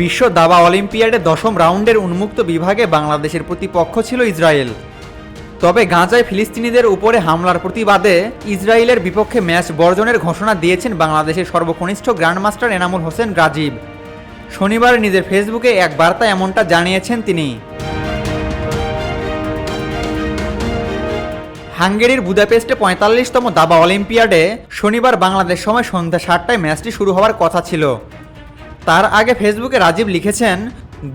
বিশ্ব দাবা অলিম্পিয়াডে দশম রাউন্ডের উন্মুক্ত বিভাগে বাংলাদেশের প্রতিপক্ষ ছিল ইসরায়েল। তবে গাজায় ফিলিস্তিনিদের উপরে হামলার প্রতিবাদে ইসরায়েলের বিপক্ষে ম্যাচ বর্জনের ঘোষণা দিয়েছেন বাংলাদেশের সর্বকনিষ্ঠ গ্র্যান্ডমাস্টার এনামুল হোসেন রাজীব। শনিবার নিজের ফেসবুকে এক বার্তা এমনটা জানিয়েছেন তিনি। হাঙ্গেরির বুদাপেস্টে পঁয়তাল্লিশতম দাবা অলিম্পিয়াডে শনিবার বাংলাদেশ সময় সন্ধ্যা সাতটায় ম্যাচটি শুরু হওয়ার কথা ছিল। তার আগে ফেসবুকে রাজীব লিখেছেন,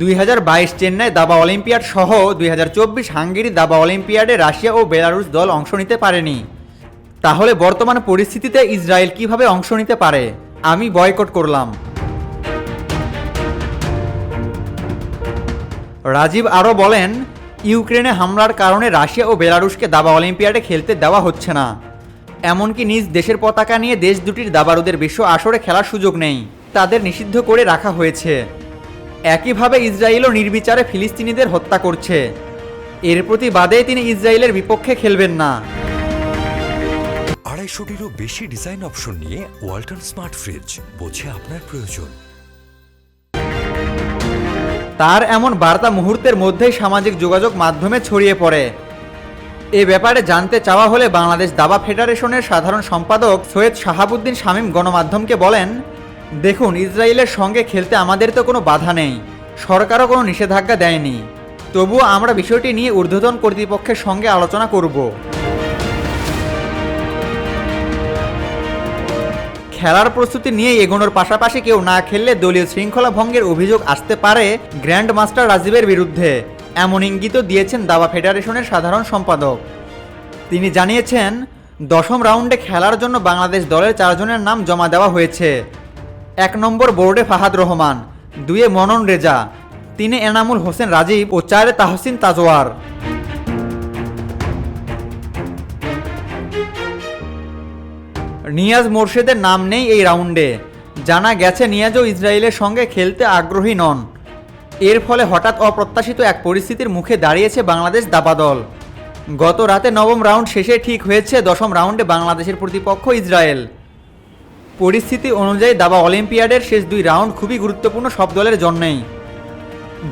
দুই হাজার বাইশ চেন্নাই দাবা অলিম্পিয়াড সহ দুই হাঙ্গেরি দাবা অলিম্পিয়াডে রাশিয়া ও বেলারুশ দল অংশ নিতে পারেনি। তাহলে বর্তমান পরিস্থিতিতে ইসরায়েল কীভাবে অংশ নিতে পারে? আমি বয়কট করলাম। রাজীব আরও বলেন, ইউক্রেনে হামলার কারণে রাশিয়া ও বেলারুশকে দাবা অলিম্পিয়াডে খেলতে দেওয়া হচ্ছে না। এমনকি নিজ দেশের পতাকা নিয়ে দেশ দুটির দাবারুদের বিশ্ব আসরে খেলার সুযোগ নেই। তাদের নিষিদ্ধ করে রাখা হয়েছে। একইভাবে ইসরায়েলও নির্বিচারে ফিলিস্তিনিদের হত্যা করছে। এর প্রতিবাদে তিনি ইসরায়েলের বিপক্ষে খেলবেন না। আড়াইশোটিরও বেশি ডিজাইন অপশন নিয়ে ওয়ালটন স্মার্ট ফ্রিজ বোঝে আপনার প্রয়োজন। তার এমন বার্তা মুহূর্তের মধ্যেই সামাজিক যোগাযোগ মাধ্যমে ছড়িয়ে পড়ে। এ ব্যাপারে জানতে চাওয়া হলে বাংলাদেশ দাবা ফেডারেশনের সাধারণ সম্পাদক সৈয়দ শাহাবুদ্দিন শামীম গণমাধ্যমকে বলেন দেখুন, ইসরায়েলের সঙ্গে খেলতে আমাদের তো কোনো বাধা নেই। সরকারও কোনো নিষেধাজ্ঞা দেয়নি। তবুও আমরা বিষয়টি নিয়ে ঊর্ধ্বতন কর্তৃপক্ষের সঙ্গে আলোচনা করব। খেলার প্রস্তুতি নিয়ে এগোনোর পাশাপাশি কেউ না খেললে দলীয় শৃঙ্খলা ভঙ্গের অভিযোগ আসতে পারে গ্র্যান্ড মাস্টার রাজীবের বিরুদ্ধে, এমন ইঙ্গিতও দিয়েছেন দাবা ফেডারেশনের সাধারণ সম্পাদক। তিনি জানিয়েছেন, দশম রাউন্ডে খেলার জন্য বাংলাদেশ দলের চারজনের নাম জমা দেওয়া হয়েছে। এক নম্বর বোর্ডে ফাহাদ রহমান দুইয়ে মনন রেজা, তিনে এনামুল হোসেন রাজীব ও চারে তাহসিন তাজওয়ার। নিয়াজ মোর্শেদের নাম নেই এই রাউন্ডে। জানা গেছে নিয়াজও ইসরায়েলের সঙ্গে খেলতে আগ্রহী নন। এর ফলে হঠাৎ অপ্রত্যাশিত এক পরিস্থিতির মুখে দাঁড়িয়েছে বাংলাদেশ দাবা দল গত রাতে নবম রাউন্ড শেষে ঠিক হয়েছে দশম রাউন্ডে বাংলাদেশের প্রতিপক্ষ ইসরায়েল। পরিস্থিতি অনুযায়ী দাবা অলিম্পিয়াডের শেষ দুই রাউন্ড খুবই গুরুত্বপূর্ণ, সব দলের জন্যই।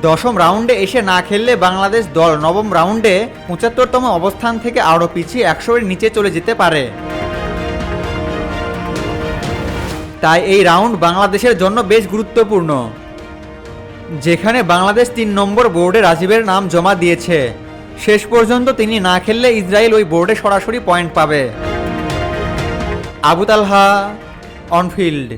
দশম রাউন্ডে এসে না খেললে বাংলাদেশ দল নবম রাউন্ডে পঁচাত্তরতম অবস্থান থেকে আরও পিছিয়ে একশোর নিচে চলে যেতে পারে। তাই এই রাউন্ড বাংলাদেশের জন্য বেশ গুরুত্বপূর্ণ। যেখানে বাংলাদেশ তিন নম্বর বোর্ডে রাজীবের নাম জমা দিয়েছে। শেষ পর্যন্ত তিনি না খেললে ইসরায়েল ওই বোর্ডে সরাসরি পয়েন্ট পাবে। আবু তালহা অনফিল্ড